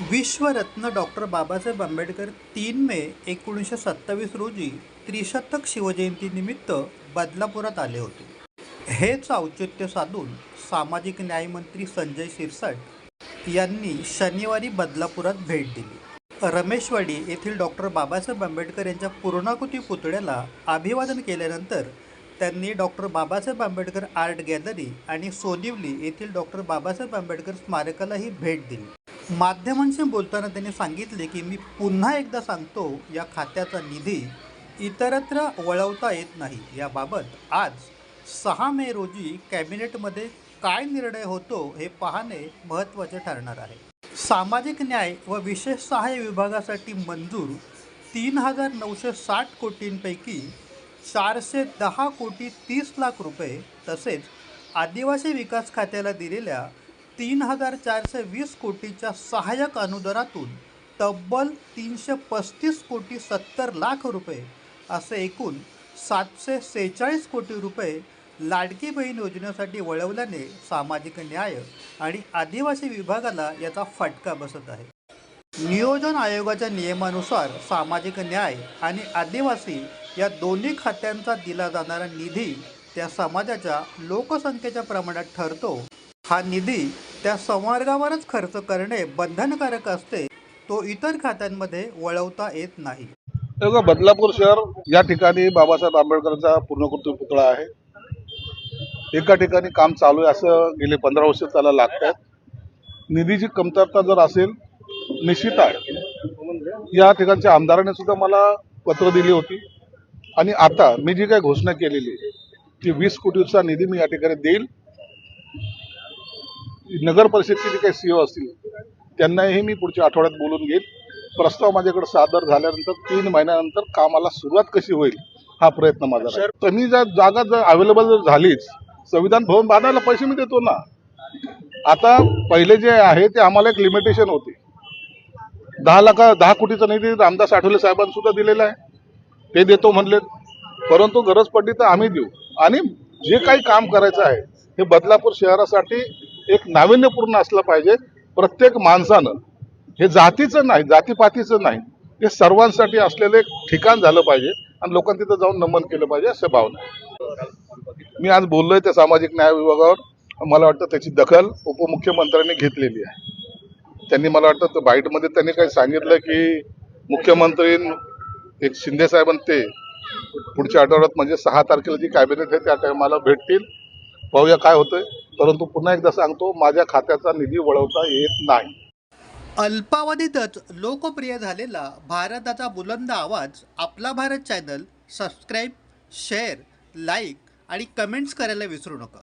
विश्वरत्न doctor Babasaheb Ambedkar तीन मे एकोणीसशे सत्तावीस रोजी त्रिशतक शिवजयंतीनिमित्त बदलापुरात आले होते. हेच औचित्य साधून सामाजिक न्यायमंत्री संजय शिरसाट यांनी शनिवारी बदलापुरात भेट दिली. रमेशवाडी येथील डॉक्टर बाबासाहेब आंबेडकर यांच्या पूर्णाकृती पुतळ्याला अभिवादन केल्यानंतर त्यांनी doctor Babasaheb Ambedkar art gallery आणि सोनिवली येथील डॉक्टर बाबासाहेब आंबेडकर स्मारकालाही भेट दिली. माध्यमांशी बोलताना त्यांनी सांगितले की मी पुन्हा एकदा सांगतो या खात्याचा निधी इतरत्र वळवता येत नाही. याबाबत आज सहा मे रोजी कॅबिनेटमध्ये काय निर्णय होतो हे पाहणे महत्त्वाचे ठरणार आहे. सामाजिक न्याय व विशेष सहाय्य विभागासाठी मंजूर तीन हजार नऊशे साठ कोटींपैकी चारशे दहा कोटी तीस लाख रुपये तसेच आदिवासी विकास खात्याला दिलेल्या तीन हजार चारशे वीस कोटीच्या सहाय्यक अनुदानातून तब्बल तीनशे पस्तीस कोटी सत्तर लाख रुपये असे एकूण सातशे सेहेचाळीस कोटी रुपये लाडकी बहीण योजनेसाठी वळवल्याने सामाजिक न्याय आणि आदिवासी विभागाला याचा फटका बसत आहे. नियोजन आयोगाच्या नियमानुसार सामाजिक न्याय आणि आदिवासी या दोन्ही खात्यांचा दिला जाणारा निधी त्या समाजाच्या लोकसंख्येच्या प्रमाणात ठरतो. हा निधी त्या संवर्गावरच खर्च करणे बंधनकारक असते तो इतर खात्यांमध्ये वळवता येत नाही. बदलापूर शहर या ठिकाणी बाबासाहेब आंबेडकरांचा पूर्णकृती पुतळा आहे. एका ठिकाणी काम चालू आहे असं गेले पंधरा वर्ष त्याला लागतात निधीची कमतरता जर असेल निश्चित आहे. या ठिकाणच्या आमदाराने सुद्धा मला पत्र दिली होती. आणि आता मी जी काही घोषणा केलेली आहे ती वीस कोटीचा निधी मी या ठिकाणी देईल. नगर परिषदचे जे काही सीओ असतील त्यांनाही मी पुढच्या आठवड्यात बोलून घेईल. प्रस्ताव माझ्याकडे सादर झाल्यानंतर तीन महिन्यानंतर कामाला सुरुवात कशी होईल हा प्रयत्न माझा. कमी जा जागा जर अवेलेबल जर झालीच संविधान भवन बांधायला पैसे मी देतो ना. आता पहिले जे आहे ते आम्हाला एक लिमिटेशन होती. दहा लाखा दहा कोटीचा निधी रामदास आठवले साहेबांनी सुद्धा दिलेला आहे. ते देतो म्हणले. परंतु गरज पडली तर आम्ही देऊ. आणि जे काही काम करायचं आहे हे बदलापूर शहरासाठी एक नाविन्यपूर्ण असलं पाहिजे प्रत्येक माणसानं. हे जातीचं नाही जातीपातीचं नाही. हे सर्वांसाठी असलेलं एक ठिकाण झालं पाहिजे आणि लोकांनी तिथं जाऊन नमन केलं पाहिजे असं भावना आहे. मी आज बोललोय त्या सामाजिक न्याय विभागावर. मला वाटतं त्याची दखल उपमुख्यमंत्र्यांनी घेतलेली आहे. त्यांनी मला वाटतं तर बाईटमध्ये त्यांनी काही सांगितलं की मुख्यमंत्री एक शिंदे साहेबांनी ते पुढच्या आठवड्यात म्हणजे सहा तारखेला जी कॅबिनेट आहे त्या टायमाला भेटतील. पाहूया काय होतंय. परंतु पुन्हा एकदा सांगतो माझ्या खात्याचा निधी वळवता येत नाही. अल्पावधीतच लोकप्रिय झालेला भारताचा बुलंद आवाज आपला Bharat channel subscribe share like आणि कमेंट्स करायला विसरू नका.